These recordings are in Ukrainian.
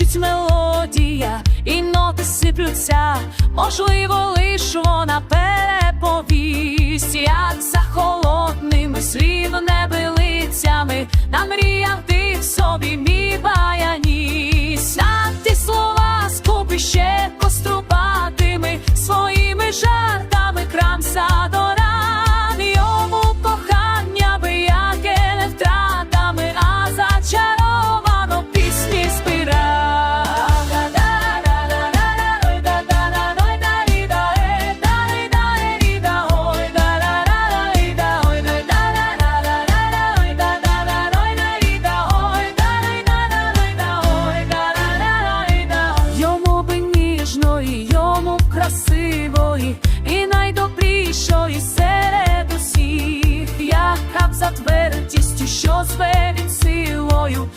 звучить мелодія, і ноти сиплються, можливо, лиш вона переповість, як за холодними слів небилицями намріяв ти в собі мій баяність. Зве він силою,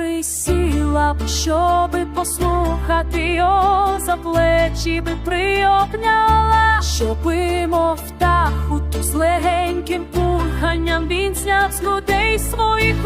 присіла б, щоби послухати його за плечі би приобняла, щоби, мов птаху, з легеньким пуханням він зняв з людей своїх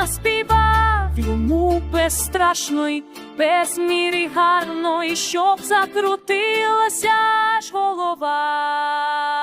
наспівав йому безстрашної, без міри і щоб закрутилася аж голова.